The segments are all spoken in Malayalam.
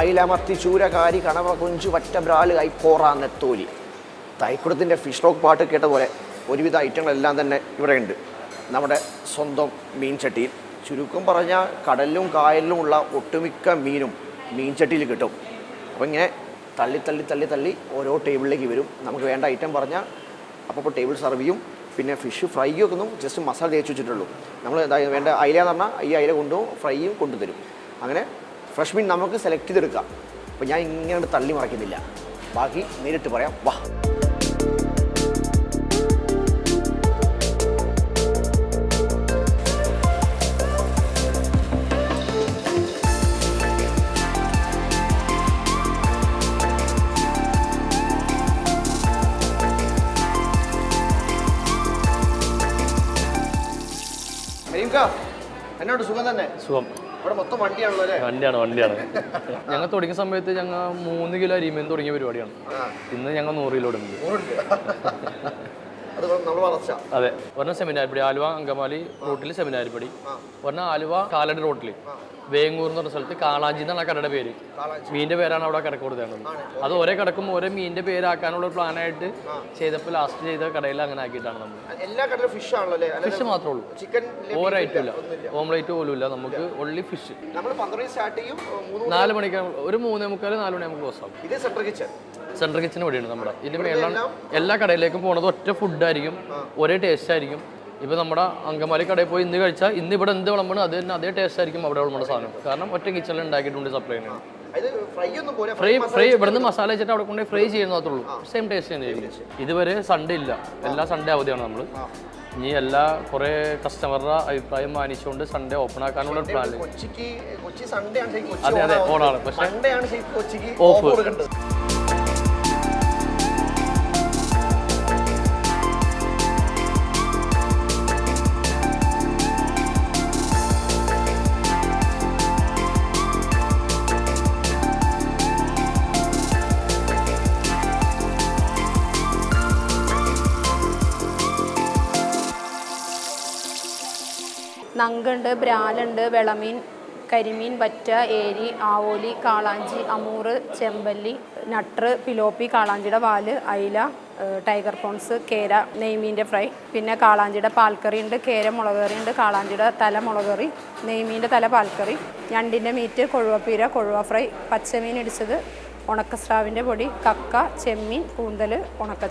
അയിലമർത്തി ചൂരകാരി കണവ കൊഞ്ചു പറ്റ ബ്രാൽ കൈപ്പോറ നെത്തോലി തൈക്കുടത്തിന്റെ ഫിഷ് റോക്ക് പാട്ട് കേട്ട പോലെ ഒരുവിധ ഐറ്റങ്ങളെല്ലാം തന്നെ ഇവിടെ ഉണ്ട് നമ്മുടെ സ്വന്തം മീൻ ചട്ടിയിൽ ചുരുക്കം പറഞ്ഞാൽ കടലിലും കായലിലും ഉള്ള ഒട്ടുമിക്ക മീനും മീൻ ചട്ടിയിൽ കിട്ടും. അപ്പോൾ ഇങ്ങനെ തള്ളി തള്ളി തള്ളി തള്ളി ഓരോ ടേബിളിലേക്ക് വരും. നമുക്ക് വേണ്ട ഐറ്റം പറഞ്ഞാൽ അപ്പോൾ ടേബിൾ സെർവ് ചെയ്യും. പിന്നെ ഫിഷ് ഫ്രൈയും ഒക്കെ ഒന്നും ജസ്റ്റ് മസാല തേച്ച് വെച്ചിട്ടുള്ളൂ. നമ്മൾ വേണ്ട അയില എന്ന് പറഞ്ഞാൽ ഈ അയില കൊണ്ടുപോകും ഫ്രൈയും കൊണ്ടുതരും. അങ്ങനെ ഫ്രഷ് മീൻ നമുക്ക് സെലക്ട് ചെയ്തെടുക്കാം. അപ്പോൾ ഞാൻ ഇങ്ങനെ തള്ളി മറക്കുന്നില്ല. ബാക്കി നേരിട്ട് പറയാം. വാ. എന്നോട് സുഖം തന്നെ? സുഖം. വണ്ടിയാണ് വണ്ടിയാണ്. ഞങ്ങൾ തുടങ്ങിയ സമയത്ത് ഞങ്ങൾ മൂന്ന് കിലോ അരിമീൻ തുടങ്ങിയ പരിപാടിയാണ്. ഇന്ന് ഞങ്ങൾ നൂറ് കിലോ ഇടുന്നത് വളർച്ച. അതെ. ഒരെണ്ണം സെമിനാരിപ്പടി ആലുവ അങ്കമാലി റൂട്ടിൽ സെമിനാരിപ്പടി. ഒരെണ്ണം ആലുവ കാലടി റോട്ടിൽ. വേങ്ങൂർ എന്ന് പറഞ്ഞ സ്ഥലത്ത് കാളാഞ്ചി എന്നാണ് ആ കടയുടെ പേര്. മീനിന്റെ പേരാണ് അവിടെ കടക്ക് കൊടുത്തേണ്ടത് അത് ഒരേ കടക്കും ഓരോ മീനിന്റെ പേരാക്കാനുള്ള ഒരു പ്ലാനായിട്ട് ചെയ്തപ്പോൾ ലാസ്റ്റ് ചെയ്ത കടയിൽ അങ്ങനെ ആക്കിയിട്ടാണ് നമ്മൾ എല്ലാ കടയിലും ഫിഷ് ആണല്ലോ ഫിഷ് മാത്രമേ ഉള്ളൂ. ചിക്കൻ ഓരോ ഐറ്റം ഇല്ല. ഓംലേറ്റ് പോലും ഇല്ല. നമുക്ക് ഒള്ളി ഫിഷ് നമ്മൾ പന്ത്രണ്ട് സ്റ്റാർട്ട് ചെയ്യും നാല് മണിക്ക് ഒരു മൂന്നേ മുക്കാൽ നാല് മണി നമുക്ക് ബസ് ആവും. ഇത് സെൻട്രൽ കിച്ചൺ സെൻട്രൽ കിച്ചൺ വഴിയാണ് നമ്മുടെ. ഇതിന് എല്ലാം എല്ലാ കടയിലേക്കും പോണത് ഒറ്റ ഫുഡായിരിക്കും ഒരേ ടേസ്റ്റ് ആയിരിക്കും. ഇപ്പൊ നമ്മുടെ അങ്കമാലി കടയിൽ പോയി ഇന്ന് കഴിച്ചാൽ ഇന്ന് ഇവിടെ എന്ത് വിളമ്പണം അത് തന്നെ അതേ ടേസ്റ്റ് ആയിരിക്കും അവിടെ വിളമ്പുന്ന സാധനം. കാരണം ഒറ്റ കിച്ചണിൽ ഉണ്ടാക്കിയിട്ടുണ്ട് സപ്ലൈ ചെയ്യുന്നത് ഫ്രൈ ഫ്രൈ ഇവിടുന്ന് മസാല വെച്ചിട്ട് അവിടെ കൊണ്ടുപോയി ഫ്രൈ ചെയ്യുന്ന മാത്രമേ സെയിം ടേസ്റ്റ് തന്നെ ഇതുവരെ സൺഡേ ഇല്ല. എല്ലാ സൺഡേ അവധിയാണ് നമ്മൾ ഇനി എല്ലാ കുറേ കസ്റ്റമറുടെ അഭിപ്രായം മാനിച്ചുകൊണ്ട് സൺഡേ ഓപ്പൺ ആക്കാനുള്ള പ്ലാൻ കൊച്ചിക്ക് കൊച്ചി സൺഡേ ആണ് ശരിക്കും അതെ അതെ. ഓണാണ്. പക്ഷേ. ഓഫ് നങ്കുണ്ട് ബ്രാലുണ്ട് വെളമീൻ കരിമീൻ വറ്റ ഏരി ആവോലി കാളാഞ്ചി അമൂറ് ചെമ്പല്ലി നട്ടർ പിലോപ്പി കാളാഞ്ചിയുടെ വാൽ അയില ടൈഗർ പ്രോൺസ് കേര നെയ്മീന്റെ ഫ്രൈ. പിന്നെ കാളാഞ്ചിയുടെ പാൽക്കറി ഉണ്ട് കേര മുളക് കറി ഉണ്ട് കാളാഞ്ചിയുടെ തല മുളക് കറി നെയ്മീന്റെ തല പാൽക്കറി ഞണ്ടിന്റെ മീറ്റ് കൊഴുവപ്പീര കൊഴുവ ഫ്രൈ പച്ചമീൻ ഇടിച്ചത് ഉണക്കസ്രാവിന്റെ പൊടി കക്ക ചെമ്മീൻ കൂന്തൽ ഉണക്ക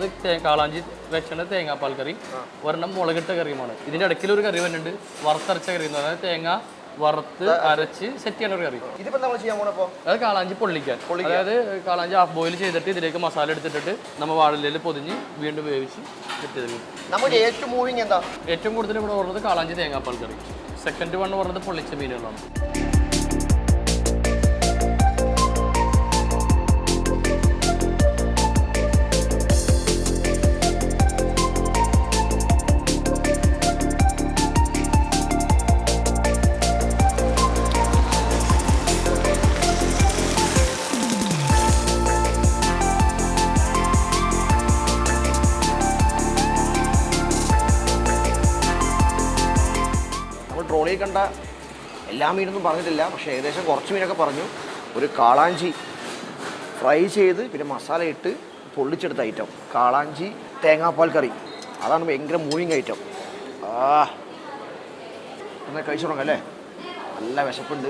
ചെമ്മീൻ നമുക്കിപ്പോൾ ഒരെണ്ണമുള്ളത് തേ- കാളാഞ്ചി വെച്ചണ തേങ്ങാപ്പാൽ കറി ഒരെണ്ണം മുളകിട്ട കറിയുമാണ്. ഇതിന്റെ ഇടയ്ക്കിൽ ഒരു കറി വരുന്നുണ്ട് വറുത്തരച്ച കറി എന്ന് അതായത് തേങ്ങ വറുത്ത് അരച്ച് സെറ്റ് ചെയ്യണ ഒരു കറി. ഇതിപ്പോ നമ്മൾ ചെയ്യാൻ പോണപ്പോ അത് കാളാഞ്ചി പൊള്ളിക്കാൻ. അതായത് കാളാഞ്ചി ഹാഫ് ബോയിൽ ചെയ്തിട്ട് ഇതിലേക്ക് മസാല എടുത്തിട്ട് നമ്മൾ വാഴലയിൽ പൊതിഞ്ഞ് വീണ്ടും വേവിച്ച് സെറ്റ് ചെയ്ത് നമുക്ക് ഏറ്റവും മൂവിങ് എന്താ? ഏറ്റവും കൂടുതൽ ഇവിടെ പറഞ്ഞത് കാളാഞ്ചി തേങ്ങാപ്പാൽ കറി. സെക്കൻഡ് വൺ പറഞ്ഞത് പൊള്ളിച്ച മീനുകളാണ്. കണ്ട എല്ലാ മീനൊന്നും പറഞ്ഞിട്ടില്ല പക്ഷേ ഏകദേശം കുറച്ച് മീനൊക്കെ പറഞ്ഞു. ഒരു കാളാഞ്ചി ഫ്രൈ ചെയ്ത് പിന്നെ മസാല ഇട്ട് പൊള്ളിച്ചെടുത്ത ഐറ്റം കാളാഞ്ചി തേങ്ങാപ്പാൽ കറി. അതാണ് ഭയങ്കര മൂവിങ് ഐറ്റം ആ. എന്നാൽ കഴിച്ചു തുടങ്ങാം അല്ലേ? നല്ല വിശപ്പുണ്ട്.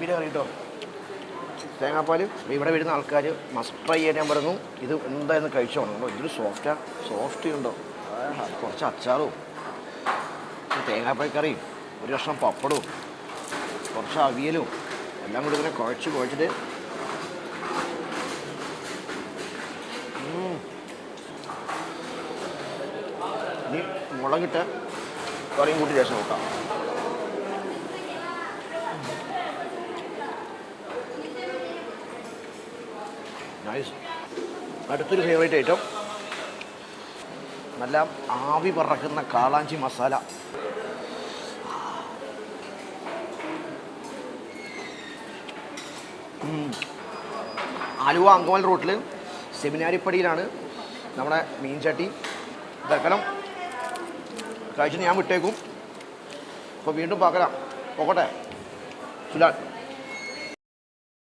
പിന്നെ കറി കേട്ടോ തേങ്ങാപ്പാൽ ഇവിടെ വരുന്ന ആൾക്കാർ മസ്റ്റ് ട്രൈ ചെയ്യാൻ ഞാൻ ഇത് എന്തായിരുന്നു കഴിച്ചോണം കേട്ടോ ഇതൊരു സോഫ്റ്റാ സോഫ്റ്റ് ഉണ്ടോ? കുറച്ച് അച്ചാറും ഒരു തേങ്ങാപ്പാൽ കറിയും ഒരു കഷ്ണം പപ്പടവും കുറച്ച് അവിയലും എല്ലാം കൂടി ഇങ്ങനെ കുഴച്ച് കുഴച്ചിട്ട്. ഇനി മുളകിട്ട് കറിയും കൂട്ടി ശേഷം നോക്കാം. നൈസ് അടുത്തൊരു ഫേവറേറ്റ് ഐറ്റം നല്ല ആവി പറക്കുന്ന കാളാഞ്ചി മസാല. ആലുവ അങ്കമൽ റോട്ടിൽ സെമിനാരിപ്പടിയിലാണ് നമ്മുടെ മീൻചട്ടി. തൽക്കാലം കഴിച്ചിട്ട് ഞാൻ വിട്ടേക്കും. അപ്പോൾ വീണ്ടും പാക്കലാം. പോകട്ടെ ചുലാൻ